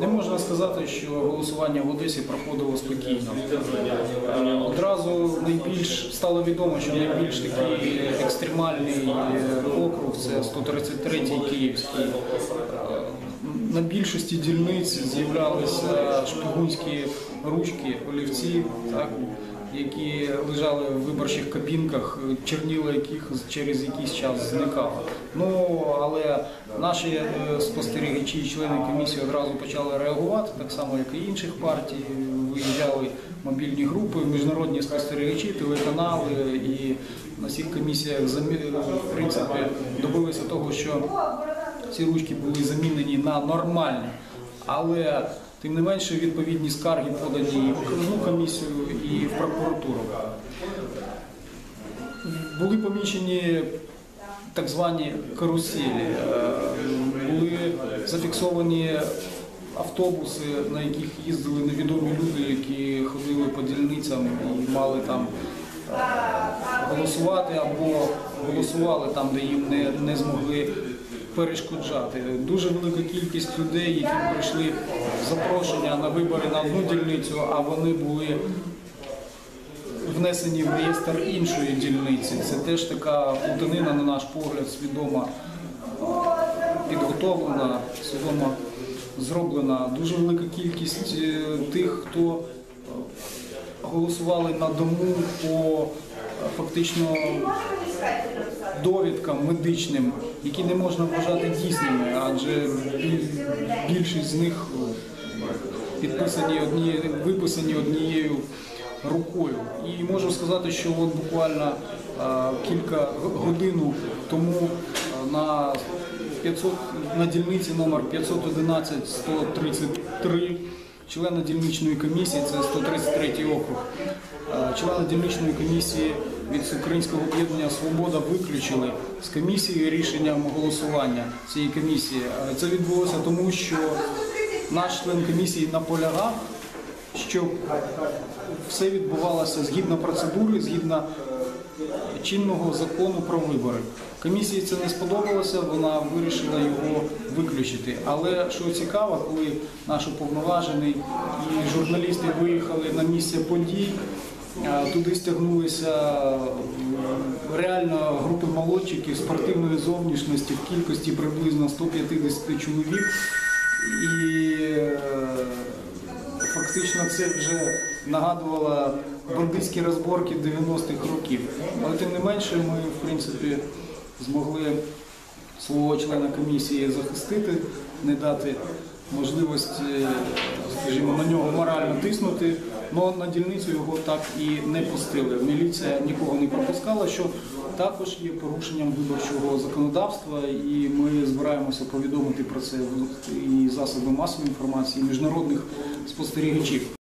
Не можна сказати, що голосування в Одесі проходило спокійно. Одразу найбільш стало відомо, що найбільш такий екстремальний округ це 133-й Київський. На більшості дільниць з'являлися шпигунські ручки, олівці, так, які лежали в виборчих кабінках, черніла яких через якийсь час зникало. Ну але наші е, спостерігачі і члени комісії одразу почали реагувати, так само як і інших партій. Виїжджали мобільні групи, міжнародні спостерігачі, телеканали і на всіх комісіях замі- в принципі добилися того, що ці ручки були замінені на нормальні, але тим не менше відповідні скарги подані і в окружну комісію, і в прокуратуру. Були помічені так звані каруселі, е, були зафіксовані автобуси, на яких їздили невідомі люди, які ходили по дільницям і мали там е, голосувати або голосували там, де їм не, не змогли перешкоджати. Дуже велика кількість людей, які прийшли запрошення на вибори на одну дільницю, а вони були внесені в реєстр іншої дільниці. Це теж така плутанина, на наш погляд, свідома підготовлена, свідомо зроблена. Дуже велика кількість е, тих, хто голосували на дому по е, фактично довідкам медичним, які не можна вважати дійсними, адже більшість з них підписані одні, виписані однією рукою. І можу сказати, що от буквально е, кілька годин тому е, на 500, на дільниці номер 511 133 члена дільничної комісії, це 133 округ. Е, Члени дільничної комісії від Українського об'єднання Свобода виключили з комісії рішенням голосування цієї комісії. Е, Це відбулося тому, що наш член комісії наполягав, щоб все відбувалося згідно процедури, згідно чинного закону про вибори. Комісії це не сподобалося, вона вирішила його виключити. Але що цікаво, коли наш уповноважений і журналісти виїхали на місце подій, туди стягнулися реально групи молодчиків спортивної зовнішності в кількості приблизно 150 чоловік. І е, фактично це вже нагадувало бандитські розборки 90-х років. Але тим не менше ми, в принципі, змогли свого члена комісії захистити, не дати можливості, скажімо, на нього морально тиснути. але на дільницю його так і не пустили. Міліція нікого не пропускала, що також є порушенням виборчого законодавства, і ми збираємося повідомити про це і засоби масової інформації, і міжнародних спостерігачів.